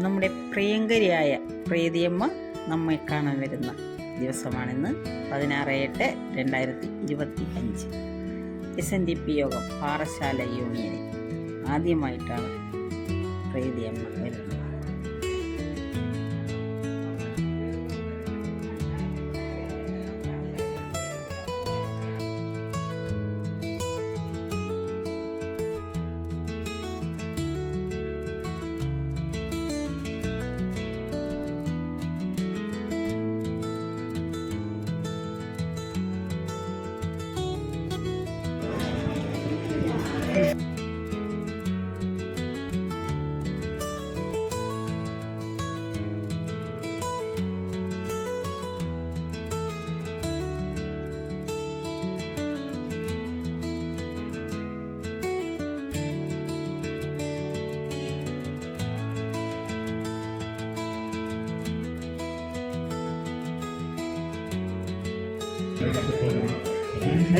നമ്മുടെ പ്രിയങ്കരിയായ പ്രീതിയമ്മ നമ്മെ കാണാൻ വരുന്ന ദിവസമാണിന്ന്. പതിനാറ് എട്ട് രണ്ടായിരത്തി ഇരുപത്തി അഞ്ച് എസ് എൻ ഡി പി യോഗം പാറശാല യൂണിയനിൽ ആദ്യമായിട്ടാണ് പ്രീതിയമ്മ വരുന്നത്.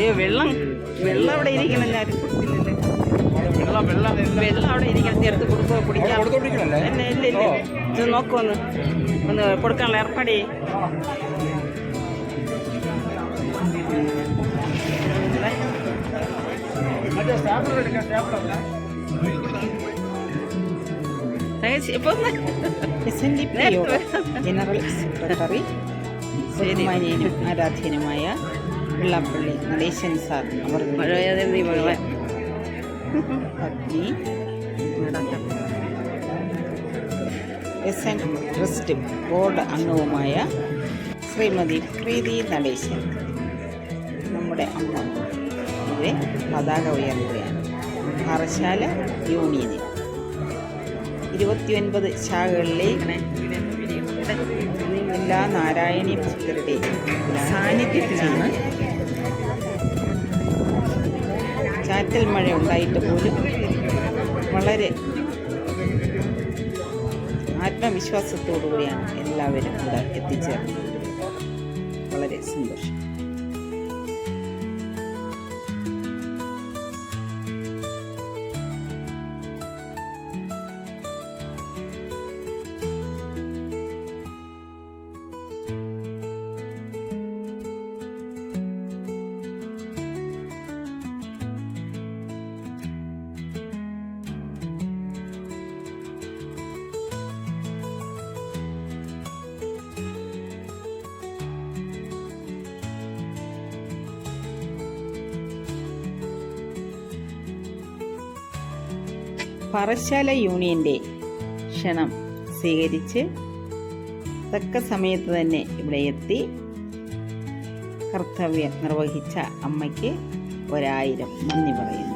അയ്യോ വെള്ളം വെള്ളം അവിടെ ഇരിക്കണം ഞാൻ കൊടുത്തില്ലല്ലേ വെള്ളം അവിടെ ഇരിക്കണം ചേർത്ത് കൊടുക്കോ കുടിക്കാം? ഇല്ല ഇല്ല. ഇല്ല ഇത് നോക്കുമൊന്ന് ഒന്ന് കൊടുക്കാനുള്ള ഏർപ്പാടേ ജനറൽ സെക്രട്ടറി ബഹുമാനീയനും ആരാധ്യനുമായ വെള്ളാപ്പള്ളി നടേശൻ സാർ അവർ മഴയാതെ നീ മുഴുവൻ പത്നി എസ് എൻ ട്രസ്റ്റ് ബോർഡ് അംഗവുമായ ശ്രീമതി പ്രീതി നടേശൻ. നമ്മുടെ അമ്മ. ഇവിടെ പതാക ഉയർത്തുകയാണ്. പാറശാല യൂണിയനിൽ. ഇരുപത്തിയൊൻപത് ശാഖകളിലെ എല്ലാ നാരായണി ഭക്തരുടെയും സാന്നിധ്യത്തിലാണ് ചാറ്റൽ മഴ ഉണ്ടായിട്ട് പോലും വളരെ ആത്മവിശ്വാസത്തോടു കൂടിയാണ് എല്ലാവരും ഇവിടെ എത്തിച്ചേർന്നത്. വളരെ സന്തോഷം. പറശാല യൂണിയന്റെ ക്ഷണം സ്വീകരിച്ച് തക്ക സമയത്ത് തന്നെ ഇവിടെ എത്തി. കർത്തവ്യം നിർവഹിച്ച അമ്മയ്ക്ക് ഒരായിരം നന്ദി പറയുന്നു.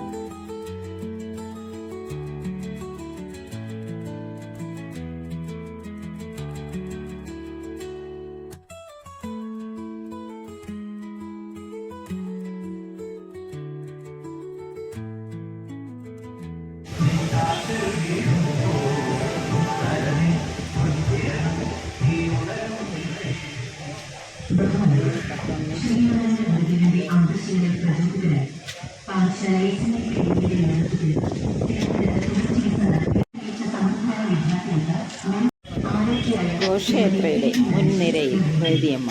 ഘോഷയാത്രയുടെ മുൻനിരയിൽ വൈദ്യമ്മ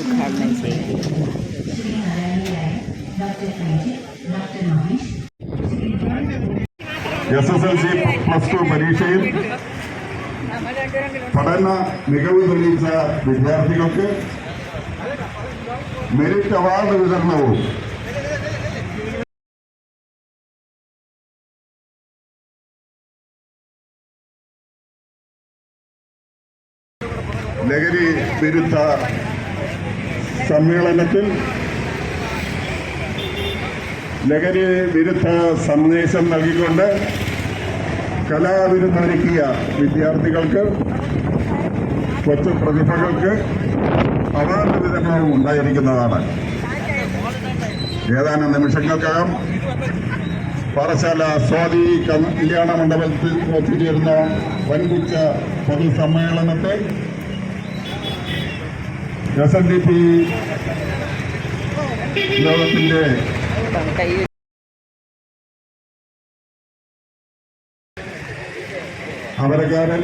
ഉദ്ഘാടനം ചെയ്തു. S S L C plus two പരീക്ഷയിൽ പഠന മികവ് തെളിയിച്ച വിദ്യാർത്ഥികൾക്ക് മെറിറ്റ് അവാർഡ് വിതരണവും ലഹരി വിരുദ്ധ സമ്മേളനത്തിൽ ലഹരി വിരുദ്ധ സന്ദേശം നൽകിക്കൊണ്ട് കലാവിരുന്നൊരുക്കിയ വിദ്യാർത്ഥികൾക്ക് കൊച്ചു പ്രതിഭകൾക്ക് അവാർഡ് വിതരണവും ഉണ്ടായിരിക്കുന്നതാണ്. ഏതാനും നിമിഷങ്ങൾക്കകം പാറശാല സ്വാതി കല്യാണ മണ്ഡപത്തിൽ ഒത്തുചേരുന്ന വൻകുച്ച പൊതുസമ്മേളനത്തെ എസ് എൻ ഡി പി യോഗത്തിന്റെ അമരക്കാരൻ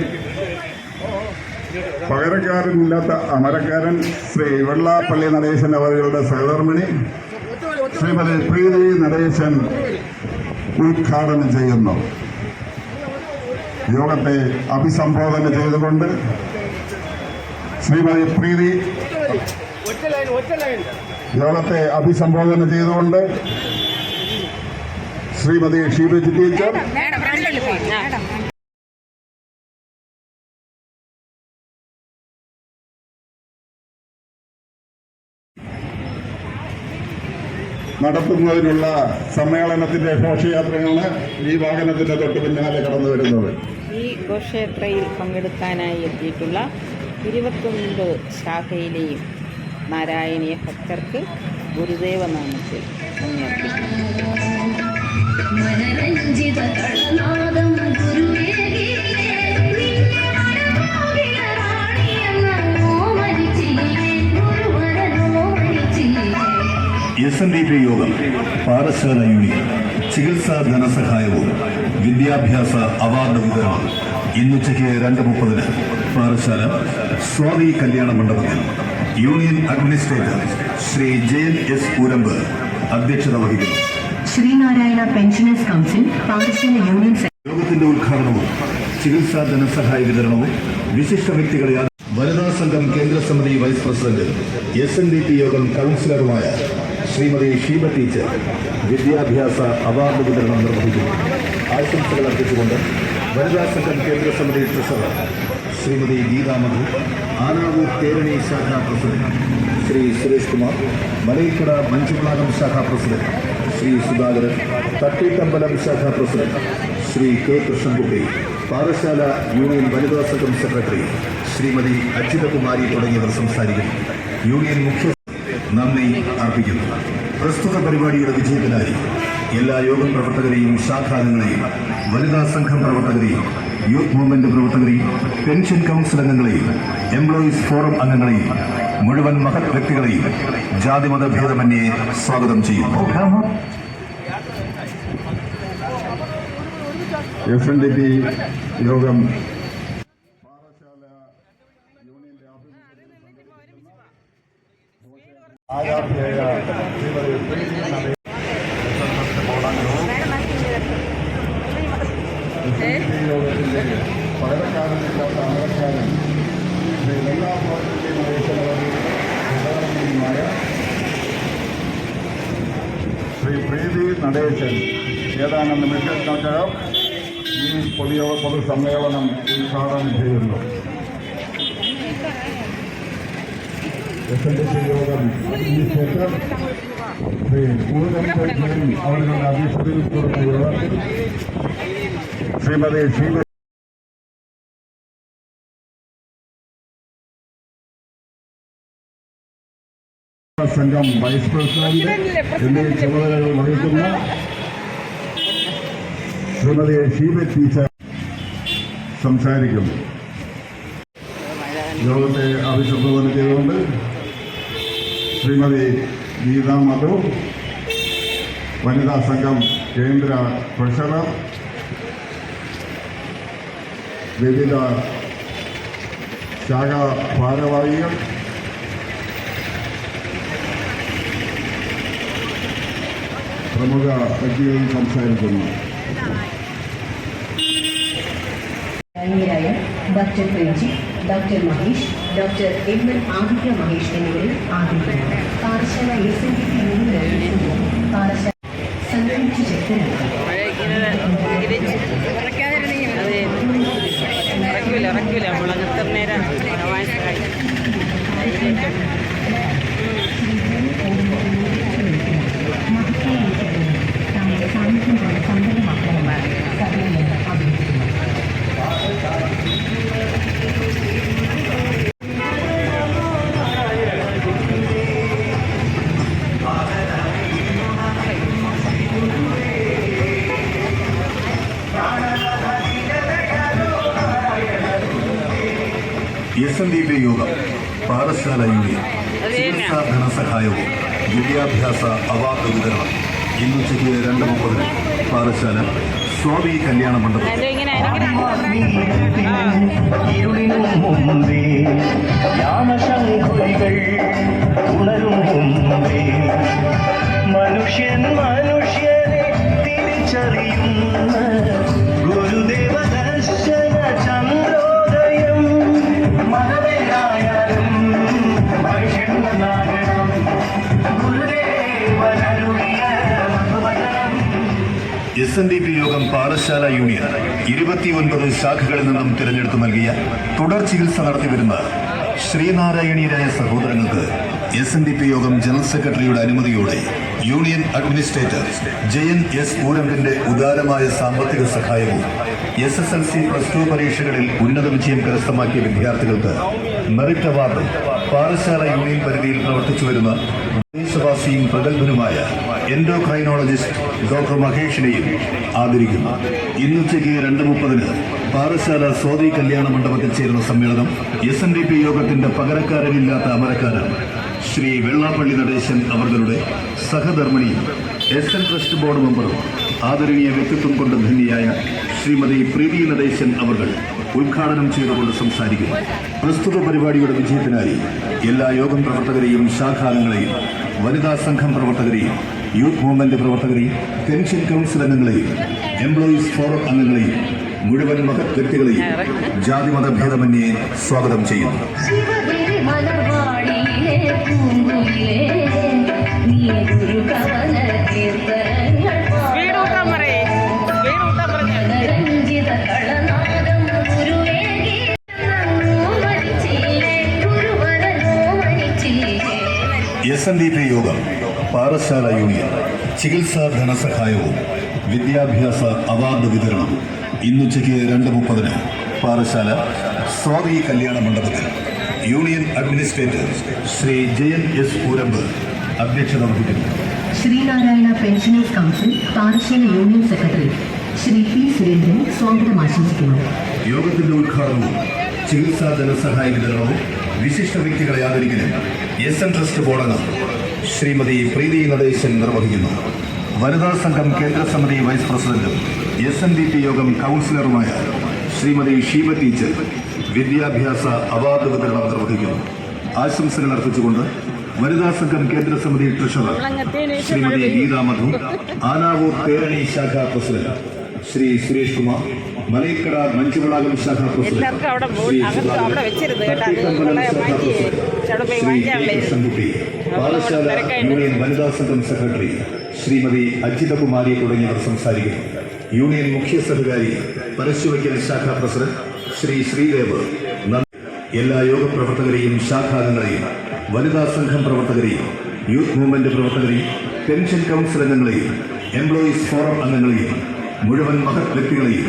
പകരക്കാരനില്ലാത്ത അമരക്കാരൻ ശ്രീ വെള്ളാപ്പള്ളി നടേശൻ അവരുടെ സഹധർമ്മിണി ശ്രീമതി പ്രീതി നടേശൻ ഉദ്ഘാടനം ചെയ്യുന്നു. യോഗത്തെ അഭിസംബോധന ചെയ്തുകൊണ്ട് ശ്രീമതി പ്രീതി യോഗത്തെ അഭിസംബോധന ചെയ്തുകൊണ്ട് ശ്രീമതി ഷീബജി ടീച്ചർ നടത്തുന്നതിനുള്ള സമ്മേളനത്തിന്റെ ഘോഷയാത്രയാണ് ഈ വാഹനത്തിന്റെ തൊട്ട് പിന്നാലെ കടന്നു വരുന്നത്. ഈ ഘോഷയാത്രയിൽ പങ്കെടുക്കാനായി എത്തിയിട്ടുള്ള ഇരുപത്തൊൻപത് ശാഖയിലെയും നാരായണീയ ഭക്തർക്ക് ഗുരുദേവ നാമത്തിൽ എസ് എൻ ഡി പി യോഗം പാഠശാല യൂണിയൻ ചികിത്സാ ധനസഹായവും വിദ്യാഭ്യാസ അവാർഡ് വിതരണം ഇന്നുച്ചയ്ക്ക് രണ്ട് മുപ്പതിന്. പാഠശാല സ്വാതി കല്യാണ മണ്ഡപത്തിൽ union administrator Shri Jayan S Poorambu അധ്യക്ഷത വഹിക്കുന്നു. Sreenarayana pensioners council Parassala union യോഗത്തിന്റെ ഉദ്ഘാടനവും ചികിത്സാ ധനസഹായ വിതരണവും വിശിഷ്ട വ്യക്തികളെ വനിതാ സംഘം കേന്ദ്ര സമിതി vice president S N D P യോഗം കൗൺസിലറുമായ ശ്രീമതി ഷീബ ടീച്ചർ വിദ്യാഭ്യാസ അവാർഡ് വിതരണം നിർവഹിക്കുന്നു. ആശംസകൾ അർപ്പിച്ചുകൊണ്ട് വനിതാ സംഘം കേന്ദ്ര സമിതി ട്രഷറർ ശ്രീമതി ഗീതാ മധു ആനാവൂർ കേരണി ശാഖാ പ്രസിഡന്റ്. ശ്രീ സുരേഷ് കുമാർ മലയിക്കട മഞ്ചുപ്ലാകം ശാഖാ പ്രസിഡന്റ്. ശ്രീ സുധാകരൻ തട്ടീട്ടമ്പലം ശാഖാ president. Shri K Krishnankutty Parassala union വനിതാ സംഘം സെക്രട്ടറി. ശ്രീമതി അച്യുതകുമാരി തുടങ്ങിയവർ സംസാരിക്കും. യൂണിയൻ മുഖ്യ നന്ദി അർപ്പിക്കുന്നു. പ്രസ്തുത പരിപാടിയുടെ വിജയത്തിനായി എല്ലാ യോഗം പ്രവർത്തകരെയും ശാഖാംഗങ്ങളെയും വനിതാ സംഘം പ്രവർത്തകരെയും യൂത്ത് മൂവ്മെന്റ് പ്രവർത്തകരെയും പെൻഷൻ കൗൺസിൽ അംഗങ്ങളെയും എംപ്ലോയീസ് ഫോറം അംഗങ്ങളെയും മുഴുവൻ മഹത് വ്യക്തികളെയും ജാതിമത ഭേദമന്യേ സ്വാഗതം ചെയ്യുന്നു എഫ് എൻ ഡി പി യോഗം യോഗത്തിന്റെ പ്രീതി നടേശൻ ഏതാനും നിമിഷങ്ങൾക്കകം ഈ പൊതുയോഗ പൊതുസമ്മേളനം ഉദ്ഘാടനം ചെയ്യുന്നു S N D P Yogam administrator Shri Pooram അവരുടെ അധ്യക്ഷതയിൽ കൂടുന്ന സംഘം വൈസ് പ്രസിഡന്റ് എന്നീ ചുമതലകൾ വഹിക്കുന്ന ശ്രീമതി ഷീബ ടീച്ചർ സംസാരിക്കുന്നു. യോഗത്തെ അഭിസംബോധന ചെയ്തുകൊണ്ട് ശ്രീമതി ഗീതാ മധു വനിതാ സംഘം കേന്ദ്ര ട്രഷറർ വിവിധ ശാഖാ ഭാരവാഹികൾ പ്രമുഖ വ്യക്തികളും സംസാരിക്കുന്നു. ായ doctor Premji doctor Mahesh doctor M N Aditya Mahesh എന്നിവരിൽ ആദരിക്കുന്നു Parassala S N D P union Parassala സംഘടിച്ചു ചെറുപ്പം അതെ ഇറക്കൂല ഇറക്കൂല മുളകത്തർ നേരം സർവകലാശാലയുടെ ചികിത്സാ ധനസഹായവും വിദ്യാഭ്യാസ അവാർഡ് വിതരണം ഇന്ന് ഉച്ചയ്ക്ക് രണ്ട് മുപ്പതിന് പാഠശാല സ്വാമി കല്യാണ മണ്ഡപം എസ് എൻ ഡി പി യോഗം പാഠശാല യൂണിയൻ ഇരുപത്തിയൊൻപത് ശാഖകളിൽ നിന്നും തിരഞ്ഞെടുത്ത് നൽകിയ തുടർ ചികിത്സ നടത്തിവരുന്ന ശ്രീനാരായണീയരായ സഹോദരങ്ങൾക്ക് S N D P Yogam general സെക്രട്ടറിയുടെ അനുമതിയോടെ യൂണിയൻ അഡ്മിനിസ്ട്രേറ്റർ ജയൻ എസ് പൂരമ്പിന്റെ ഉദാരമായ സാമ്പത്തിക സഹായവും S S L C plus two പരീക്ഷകളിൽ ഉന്നത വിജയം കരസ്ഥമാക്കിയ വിദ്യാർത്ഥികൾക്ക് മെറിറ്റ് അവാർഡും പാഠശാല യൂണിയൻ പരിധിയിൽ പ്രവർത്തിച്ചു വരുന്ന പ്രദേശവാസിയും പ്രഗത്ഭനുമായ എൻഡോക്രൈനോളജിസ്റ്റ് ഡോക്ടർ മഹേഷിനെയും ആദരിക്കുന്നു. ഇന്നുച്ചയ്ക്ക് രണ്ട് മുപ്പതിന് പാറശാല സ്വാതി കല്യാണ മണ്ഡപത്തിൽ ചേരുന്ന സമ്മേളനം എസ് എൻ ഡി പി യോഗത്തിന്റെ പകരക്കാരനില്ലാത്ത അമരക്കാരൻ ശ്രീ വെള്ളാപ്പള്ളി നടേശൻ അവരുടെ സഹധർമ്മിണിയും എസ് എൻ ട്രസ്റ്റ് ബോർഡ് മെമ്പറും ആദരണീയ വ്യക്തിത്വം കൊണ്ട് ധന്യയായ ശ്രീമതി പ്രീതി നടേശൻ അവർ ഉദ്ഘാടനം ചെയ്തുകൊണ്ട് സംസാരിക്കുന്നു. പ്രസ്തുത പരിപാടിയുടെ വിജയത്തിനായി എല്ലാ യോഗം പ്രവർത്തകരെയും ശാഖാംഗങ്ങളെയും വനിതാ സംഘം പ്രവർത്തകരെയും യൂത്ത് മൂവ്മെന്റ് പ്രവർത്തകരെയും പെൻഷൻ കൗൺസിൽ അംഗങ്ങളെയും എംപ്ലോയീസ് ഫോറം അംഗങ്ങളെയും മുഴുവൻ വ്യക്തികളെയും ജാതിമത ഭേദമന്യെ സ്വാഗതം ചെയ്യുന്നു. എസ് എൻ ഡി പി യോഗം പാറശാല യൂണിയൻ. ചികിത്സാ ധനസഹായവും വിദ്യാഭ്യാസ അവാർഡ് വിതരണവും ഇന്നുച്ചയ്ക്ക് രണ്ട് മുപ്പതിന് പാറശാല സ്വാതി കല്യാണ മണ്ഡപത്തിൽ. Union administrator Shri Jayan S Poorambu അധ്യക്ഷത വഹിക്കുന്നു. Sreenarayana pensioners council Parassala union secretary Shri P Surendran സ്വാഗതം ആശംസിക്കുന്നു. യോഗത്തിന്റെ ഉദ്ഘാടനവും ചികിത്സാ ധനസഹായ വിതരണവും വിശിഷ്ട വ്യക്തികളെ ആദരിക്കലും എസ് എൻ ട്രസ്റ്റ് ബോർഡംഗം ശ്രീമതി പ്രീതി നടേശൻ നിർവഹിക്കുന്നു. വനിതാ സംഘം കേന്ദ്ര സമിതി വൈസ് പ്രസിഡന്റും എസ് എൻ ഡി പി യോഗം കൗൺസിലറുമായ ശ്രീമതി ഷീബ ടീച്ചർ വിദ്യാഭ്യാസ അവാർഡ് വിതരണം നിർവഹിക്കുന്നു. ആശംസകൾ അർപ്പിച്ചുകൊണ്ട് വനിതാ സംഘം കേന്ദ്ര സമിതി ട്രഷറർ ശ്രീമതി ഗീതാ മധു ആനാവൂർ തേരണി ശാഖ പ്രസിഡന്റ് ശ്രീ സുരേഷ് കുമാർ മലയക്കട മഞ്ചുവിളാകം ശാഖ പ്രസിഡന്റ് ശ്രീ ശ്രീ തിരക്കായിട്ട്. യൂണിയൻ വനിതാ സംഘം സെക്രട്ടറി ശ്രീമതി അജിതകുമാരിയെ തുടങ്ങിയവർ സംസാരിക്കുന്നു യൂണിയൻ മുഖ്യ സഹകാരി പരശുവയ്ക്കൽ ശാഖാ പ്രസിഡന്റ് ശ്രീ ശ്രീദേവ് എല്ലാ യോഗ പ്രവർത്തകരെയും ശാഖാംഗങ്ങളെയും വനിതാ സംഘം പ്രവർത്തകരെയും യൂത്ത് മൂവ്മെന്റ് പ്രവർത്തകരെയും പെൻഷൻ കൗൺസിൽ അംഗങ്ങളെയും എംപ്ലോയീസ് ഫോറം അംഗങ്ങളെയും മുഴുവൻ മഹത് വ്യക്തികളെയും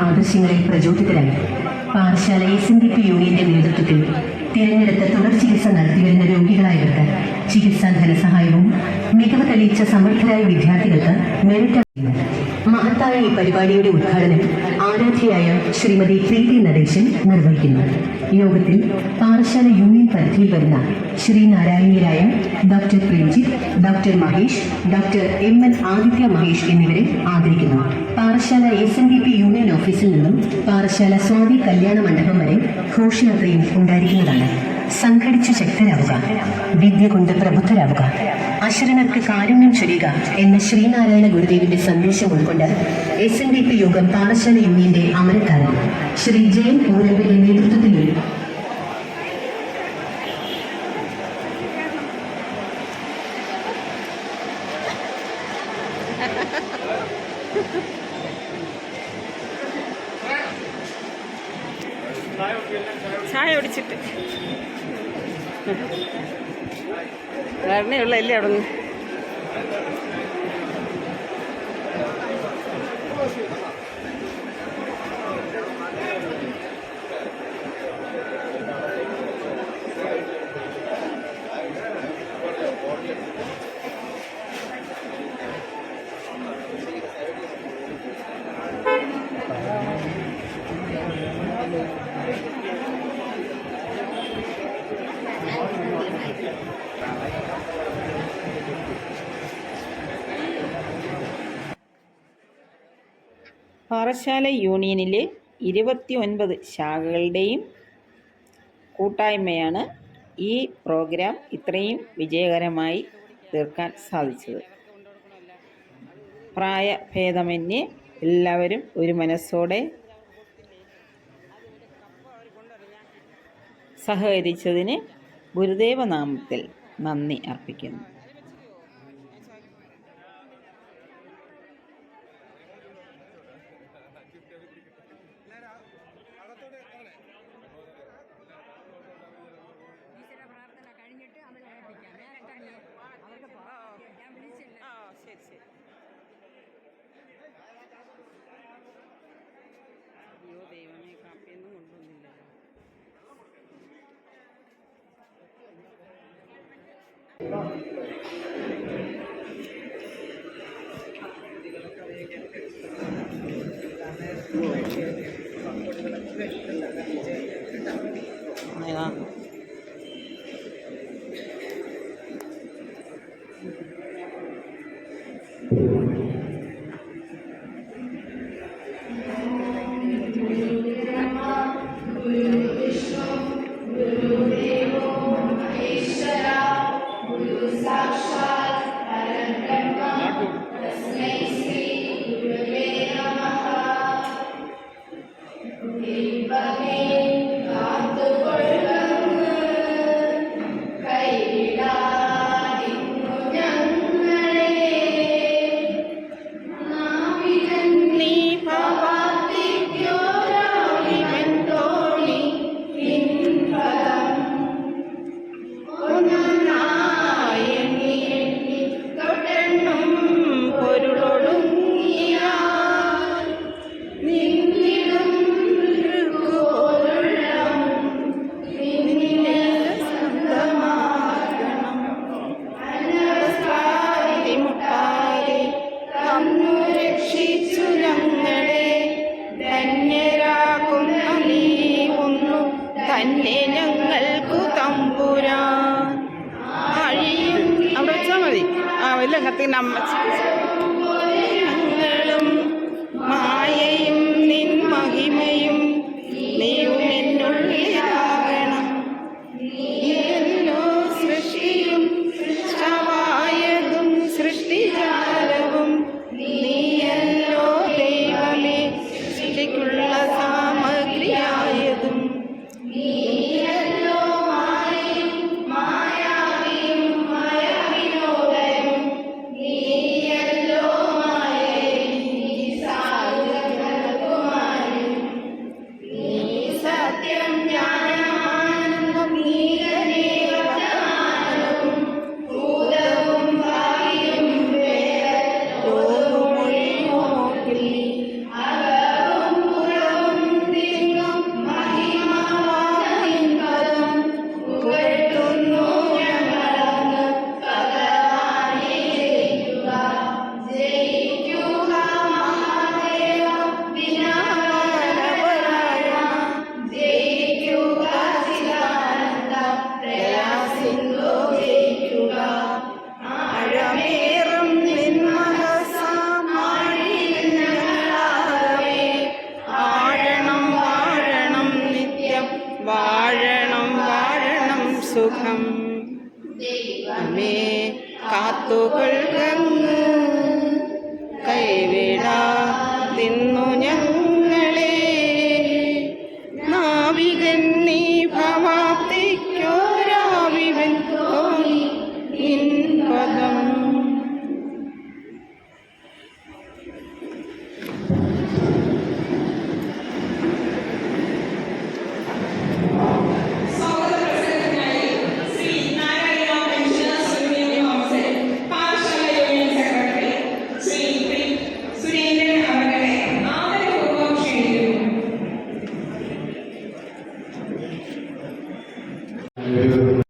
ആദർശങ്ങളിൽ പ്രചോദിതരായി Parassala S N D P യൂണിയന്റെ നേതൃത്വത്തിൽ തിരഞ്ഞെടുത്ത തുടർ ചികിത്സ നടത്തിവരുന്ന രോഗികളായവർക്ക് ചികിത്സാ ധനസഹായവും മികവ് തെളിയിച്ച സമർത്ഥരായ വിദ്യാർത്ഥികൾക്ക് മെറിറ്റ് ഈ പരിപാടിയുടെ ഉദ്ഘാടനം ആരാധ്യയായ ശ്രീമതി പ്രീതി നടേശൻ നിർവഹിക്കുന്നു. യോഗത്തിൽ പാറശാല യൂണിയൻ പരിധിയിൽ വരുന്ന ശ്രീനാരായണീയരായ doctor Premjith doctor Mahesh doctor M N Adithya Mahesh എന്നിവരെ ആദരിക്കുന്നു. Parassala S N D P union ഓഫീസിൽ നിന്നും പാറശാല സ്വാതി കല്യാണ മണ്ഡപം വരെ ഘോഷയാത്രയും ഉണ്ടായിരിക്കുന്നതാണ്. സംഘടിച്ചു ശക്തരാവുക വിദ്യ കൊണ്ട് പ്രബുദ്ധരാവുക. അശരണർക്ക് കാരുണ്യം ചൊരിയുക എന്ന ശ്രീനാരായണ ഗുരുദേവിന്റെ സന്ദേശം ഉൾക്കൊണ്ട് എസ് എൻ ഡി പി യോഗം പാറശാല യൂണിയന്റെ അമരക്കാരൻ ശ്രീ ജയൻ ഊരവിന്റെ നേതൃത്വത്തിൽ വരണേ സർവകലാശാല യൂണിയനിലെ ഇരുപത്തി ഒൻപത് ശാഖകളുടെയും കൂട്ടായ്മയാണ് ഈ പ്രോഗ്രാം ഇത്രയും വിജയകരമായി തീർക്കാൻ സാധിച്ചത്. പ്രായഭേദമന്യേ എല്ലാവരും ഒരു മനസ്സോടെ സഹകരിച്ചതിന് ഗുരുദേവ നാമത്തിൽ നന്ദി അർപ്പിക്കുന്നു. 不行林诺